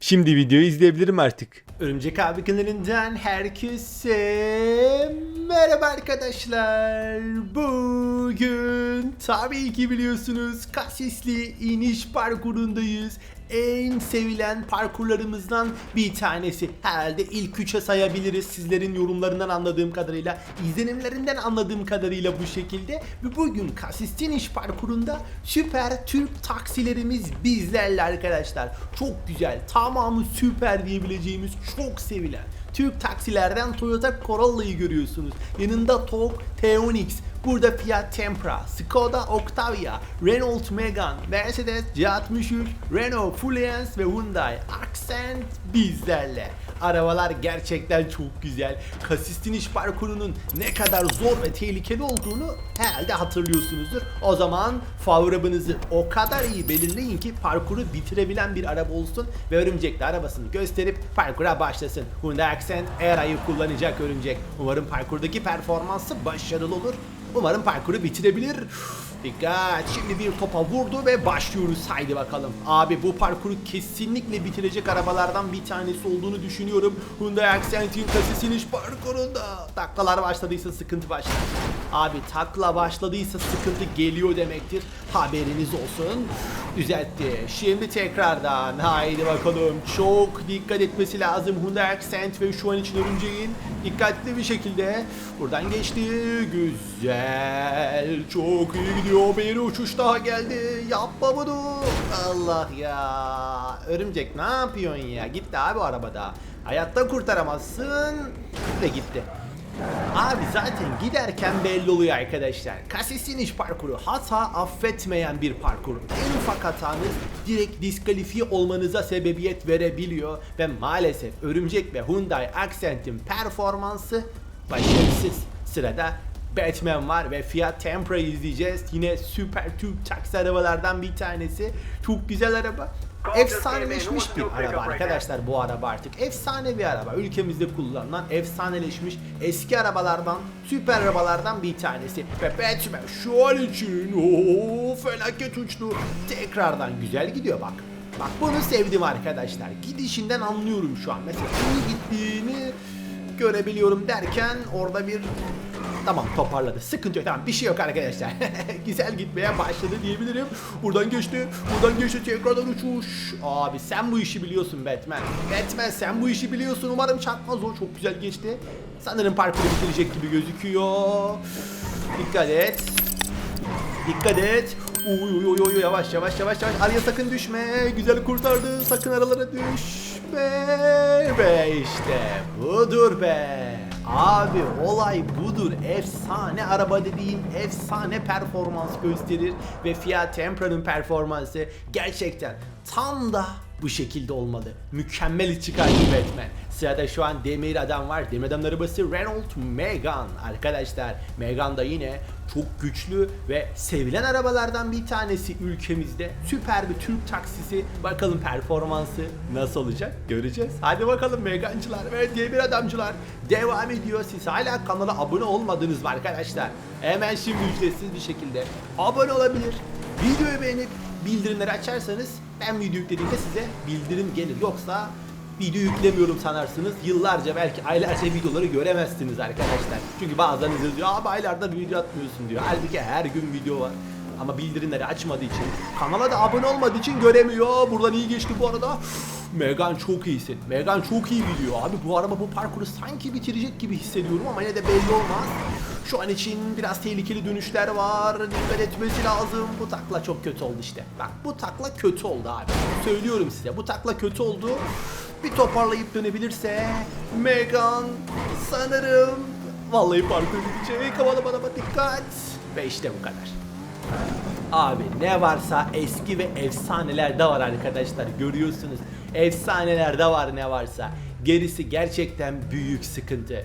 Şimdi videoyu izleyebilirim artık. Örümcek abi kanalından herkese merhaba arkadaşlar. Bugün tabii ki biliyorsunuz Kasisli iniş parkurundayız. En sevilen parkurlarımızdan bir tanesi. Herhalde ilk üçe sayabiliriz sizlerin yorumlarından anladığım kadarıyla, izlenimlerinden anladığım kadarıyla bu şekilde. Ve bugün Kasisli iniş parkurunda süper Türk taksilerimiz bizlerle arkadaşlar. Çok güzel, tamamı süper diyebileceğimiz çok sevilen. Türk taksilerden Toyota Corolla'yı görüyorsunuz. Yanında TOG Teonix, burada Fiat Tempra, Skoda Octavia, Renault Megane, Mercedes C63, Renault Fluence ve Hyundai Accent bizlerle. Arabalar gerçekten çok güzel. Kasistin iş parkurunun ne kadar zor ve tehlikeli olduğunu herhalde hatırlıyorsunuzdur. O zaman favoribanızı o kadar iyi belirleyin ki parkuru bitirebilen bir araba olsun ve örümcek de arabasını gösterip parkura başlasın. Hyundai Accent Aira'yı kullanacak örümcek. Umarım parkurdaki performansı başarılı olur. Umarım parkuru bitirebilir. Dikkat şimdi bir topa vurdu ve başlıyoruz haydi bakalım. Abi bu parkuru kesinlikle bitirecek arabalardan bir tanesi olduğunu düşünüyorum. Hyundai Accent'in kasisinin iş parkurunda. Taklalar başladıysa sıkıntı başlar. Abi takla başladıysa sıkıntı geliyor demektir. Haberiniz olsun. Düzeltti. Şimdi tekrardan haydi bakalım. Çok dikkat etmesi lazım Hyundai Accent ve şu an için örümceğin dikkatli bir şekilde buradan geçti. Güzel. Çok iyi gidiyor. Bir uçuş daha geldi. Yapma bunu. Allah ya. Örümcek ne yapıyorsun ya? Gitti abi arabada. Hayatta kurtaramazsın. Ve gitti. Abi zaten giderken belli oluyor arkadaşlar. Kasisin iş parkuru hata affetmeyen bir parkur. En ufak hatanız direkt diskalifiye olmanıza sebebiyet verebiliyor ve maalesef Örümcek ve Hyundai Accent'in performansı başarısız. Sırada Batman var ve Fiat Tempra'yı izleyeceğiz. Yine süper Türk taksi arabalardan bir tanesi. Çok güzel araba. Efsaneleşmiş bir araba arkadaşlar bu araba artık. Efsane bir araba. Ülkemizde kullanılan efsaneleşmiş eski arabalardan, süper arabalardan bir tanesi. Batman şu an için ooo felaket uçtu. Tekrardan güzel gidiyor bak. Bak bunu sevdim arkadaşlar. Gidişinden anlıyorum şu an. Mesela iyi gittiğini görebiliyorum derken orada bir Tamam toparladı. Sıkıntı yok. Tamam bir şey yok arkadaşlar. Güzel gitmeye başladı diyebilirim. Buradan geçti. Buradan geçti. Tekrardan uçuş. Abi sen bu işi biliyorsun Batman. Batman sen bu işi biliyorsun. Umarım çarpmaz o. Çok güzel geçti. Sanırım parkuru bitirecek gibi gözüküyor. Dikkat et. Dikkat et. Uy uy uy uy yavaş yavaş yavaş yavaş. Araya sakın düşme. Güzel kurtardı. Sakın aralara düşme. Ve işte budur be. Abi olay budur. Efsane araba dediğin efsane performans gösterir ve Fiat Tempra'nın performansı gerçekten tam da bu şekilde olmalı. Mükemmel çıkardı Batman. Sırada şu an Demir Adam var. Demir Adam'ın arabası Renault Megane. Arkadaşlar Megane da yine çok güçlü ve sevilen arabalardan bir tanesi ülkemizde. Süper bir Türk taksisi. Bakalım performansı nasıl olacak göreceğiz. Hadi bakalım Megancılar ve Demir Adamcılar devam ediyor. Siz hala kanala abone olmadınız mı arkadaşlar? Hemen şimdi ücretsiz bir şekilde abone olabilir. Videoyu beğenip bildirimleri açarsanız ben video yüklediğimde size bildirim gelir. Yoksa video yüklemiyorum sanarsınız. Yıllarca belki aylarca videoları göremezsiniz arkadaşlar. Çünkü bazılarınız yazıyor abi aylarda video atmıyorsun diyor. Halbuki her gün video var. Ama bildirimleri açmadığı için, kanala da abone olmadığı için göremiyor. Buradan iyi geçti bu arada. Megan çok iyisin. Megan çok iyi gidiyor. Abi bu araba bu parkuru sanki bitirecek gibi hissediyorum ama yine de belli olmaz. Şu an için biraz tehlikeli dönüşler var. Dikkat etmesi lazım. Bu takla çok kötü oldu işte. Bak bu takla kötü oldu abi. Söylüyorum size bu takla kötü oldu. Bir toparlayıp dönebilirse Megan sanırım vallahi parkur bitecek. Aman aman aman dikkat. Ve işte bu kadar. Abi ne varsa eski ve efsaneler de var arkadaşlar görüyorsunuz. Efsaneler de var ne varsa. Gerisi gerçekten büyük sıkıntı.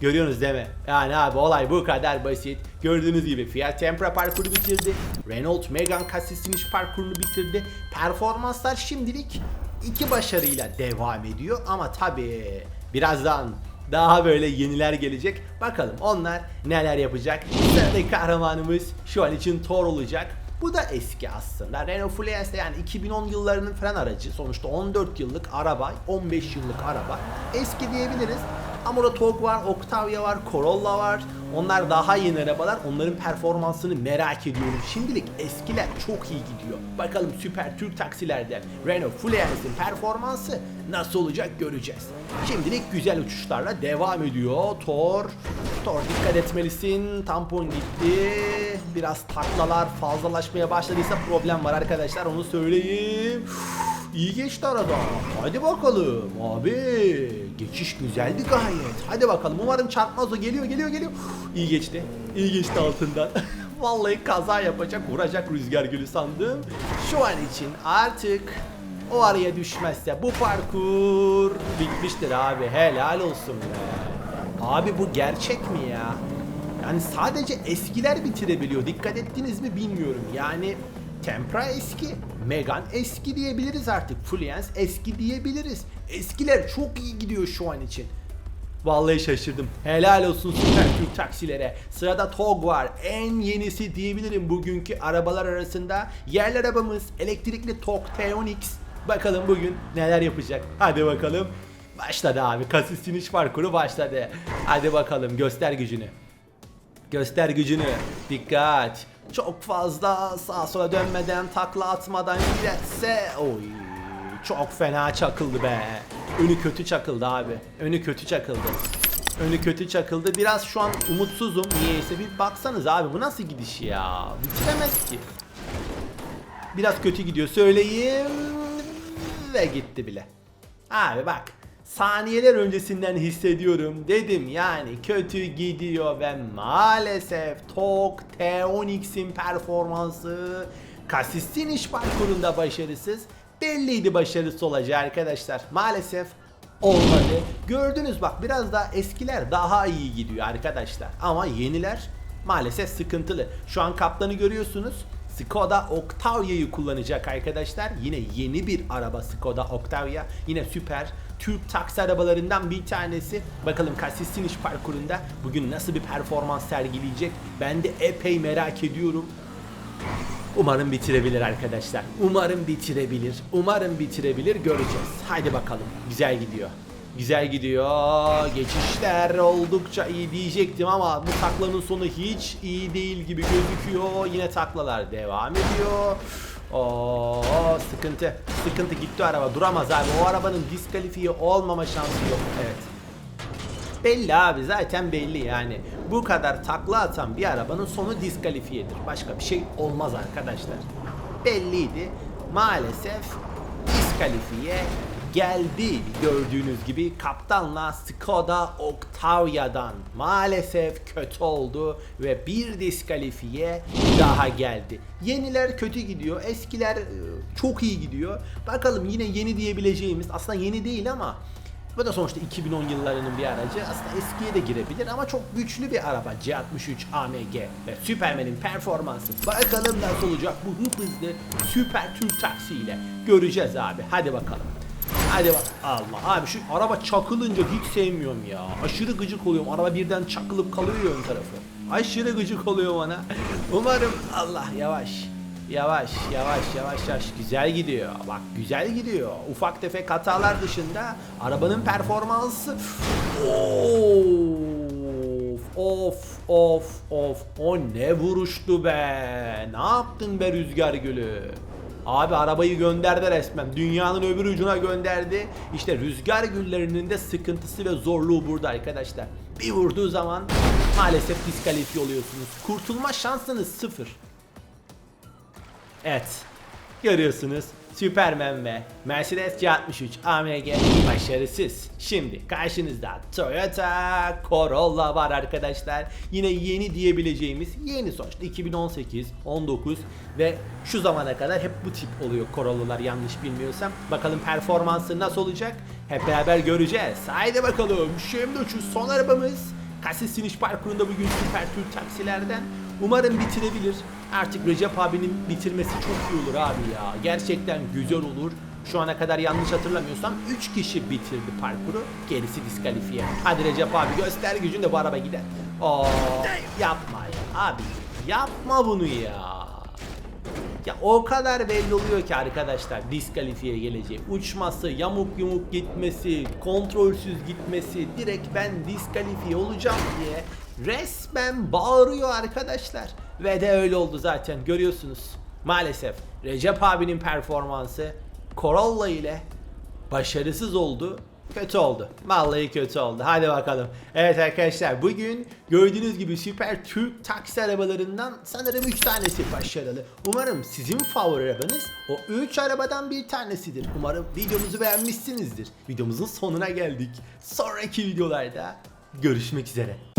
Görüyorsunuz değil mi? Yani abi olay bu kadar basit. Gördüğünüz gibi Fiat Tempra parkuru bitirdi. Renault Megane kasisinin iş parkurunu bitirdi. Performanslar şimdilik iki başarıyla devam ediyor ama tabi birazdan Daha böyle yeniler gelecek. Bakalım onlar neler yapacak. Sıradaki kahramanımız şu an için Thor olacak. Bu da eski aslında. Renault Fluence de yani 2010 yıllarının falan aracı. Sonuçta 14 yıllık araba, 15 yıllık araba. Eski diyebiliriz. Ama orada TOG var, Octavia var, Corolla var. Onlar daha yeni arabalar. Onların performansını merak ediyorum. Şimdilik eskiler çok iyi gidiyor. Bakalım süper Türk taksilerden Renault Fluence'in performansı nasıl olacak göreceğiz. Şimdilik güzel uçuşlarla devam ediyor. Thor, Thor dikkat etmelisin. Tampon gitti. Biraz taklalar fazlalaşmaya başladıysa problem var arkadaşlar. Onu söyleyeyim. İyi geçti arada. Hadi bakalım. Abi geçiş güzeldi gayet. Hadi bakalım. Umarım çarpmaz o. Geliyor geliyor geliyor. İyi geçti. İyi geçti altından. Vallahi kaza yapacak, vuracak rüzgar gülü sandım. Şu an için artık o araya düşmezse bu parkur bitmiştir abi. Helal olsun be. Abi bu gerçek mi ya? Yani sadece eskiler bitirebiliyor. Dikkat ettiniz mi bilmiyorum. Yani Tempra eski, Megan eski diyebiliriz artık. Fluence eski diyebiliriz. Eskiler çok iyi gidiyor şu an için. Vallahi şaşırdım. Helal olsun süper Türk taksilere. Sırada TOG var. En yenisi diyebilirim bugünkü arabalar arasında. Yerli arabamız elektrikli TOG Teonix. Bakalım bugün neler yapacak. Hadi bakalım. Başladı abi. Kasis iniş parkuru başladı. Hadi bakalım göster gücünü. Göster gücünü. Dikkat. Çok fazla sağa sola dönmeden takla atmadan giderse oy çok fena çakıldı be. Önü kötü çakıldı abi. Önü kötü çakıldı. Önü kötü çakıldı. Biraz şu an umutsuzum. Niyeyse bir baksanız abi bu nasıl gidiş ya? Bitiremez ki. Biraz kötü gidiyor söyleyeyim. Ve gitti bile. Abi bak. Saniyeler öncesinden hissediyorum. Dedim yani kötü gidiyor ve maalesef TOG T10X'in performansı Kasis'in iş parkurunda başarısız. Belliydi başarısı olacağı arkadaşlar. Maalesef olmadı. Gördünüz bak biraz daha eskiler daha iyi gidiyor arkadaşlar. Ama yeniler maalesef sıkıntılı. Şu an kaptanı görüyorsunuz. Skoda Octavia'yı kullanacak arkadaşlar. Yine yeni bir araba Skoda Octavia. Yine süper Türk taksi arabalarından bir tanesi. Bakalım Kassis iş parkurunda bugün nasıl bir performans sergileyecek? Ben de epey merak ediyorum. Umarım bitirebilir arkadaşlar. Umarım bitirebilir. Umarım bitirebilir. Göreceğiz. Haydi bakalım. Güzel gidiyor. Güzel gidiyor. Geçişler oldukça iyi diyecektim ama bu taklanın sonu hiç iyi değil gibi gözüküyor. Yine taklalar devam ediyor. Oo sıkıntı. Sıkıntı gitti araba. Duramaz abi. O arabanın diskalifiye olmama şansı yok. Evet. Belli abi zaten belli yani. Bu kadar takla atan bir arabanın sonu diskalifiyedir. Başka bir şey olmaz arkadaşlar. Belliydi. Maalesef diskalifiye geldi gördüğünüz gibi kaptanla Skoda Octavia'dan maalesef kötü oldu ve bir diskalifiye daha geldi. Yeniler kötü gidiyor, eskiler e, çok iyi gidiyor. Bakalım yine yeni diyebileceğimiz aslında yeni değil ama bu da sonuçta 2010 yıllarının bir aracı. Aslında eskiye de girebilir ama çok güçlü bir araba. C63 AMG ve Superman'in performansı. Bakalım nasıl olacak bu hızlı süper Türk taksiyle. Göreceğiz abi. Hadi bakalım. Hadi bak. Allah abi şu araba çakılınca hiç sevmiyorum ya. Aşırı gıcık oluyorum. Araba birden çakılıp kalıyor ön tarafı. Aşırı gıcık oluyor bana. Umarım Allah yavaş. Yavaş yavaş yavaş yavaş güzel gidiyor. Bak güzel gidiyor. Ufak tefek hatalar dışında arabanın performansı of of of of o ne vuruştu be. Ne yaptın be rüzgar gülü? Abi arabayı gönderdi resmen. Dünyanın öbür ucuna gönderdi. İşte rüzgar güllerinin de sıkıntısı ve zorluğu burada arkadaşlar. Bir vurduğu zaman maalesef diskalifiye oluyorsunuz. Kurtulma şansınız sıfır. Evet. Görüyorsunuz. Superman ve Mercedes C63 AMG başarısız. Şimdi karşınızda Toyota Corolla var arkadaşlar. Yine yeni diyebileceğimiz yeni sonuçta 2018, 19 ve şu zamana kadar hep bu tip oluyor Corolla'lar yanlış bilmiyorsam. Bakalım performansı nasıl olacak? Hep beraber göreceğiz. Haydi bakalım. Şimdi şu son arabamız. Kassis iniş parkurunda bugün süper Türk taksilerden. Umarım bitirebilir. Artık Recep abinin bitirmesi çok iyi olur abi ya. Gerçekten güzel olur. Şu ana kadar yanlış hatırlamıyorsam 3 kişi bitirdi parkuru. Gerisi diskalifiye. Hadi Recep abi göster gücün de bu araba gider. Oo, yapma ya abi. Yapma bunu ya. Ya o kadar belli oluyor ki arkadaşlar diskalifiye geleceği. Uçması, yamuk yumuk gitmesi, kontrolsüz gitmesi, direkt ben diskalifiye olacağım diye resmen bağırıyor arkadaşlar. Ve de öyle oldu zaten görüyorsunuz. Maalesef Recep abinin performansı Corolla ile başarısız oldu. Kötü oldu. Vallahi kötü oldu. Hadi bakalım. Evet arkadaşlar bugün gördüğünüz gibi süper Türk taksi arabalarından sanırım 3 tanesi başarılı. Umarım sizin favori arabanız o 3 arabadan bir tanesidir. Umarım videomuzu beğenmişsinizdir. Videomuzun sonuna geldik. Sonraki videolarda görüşmek üzere.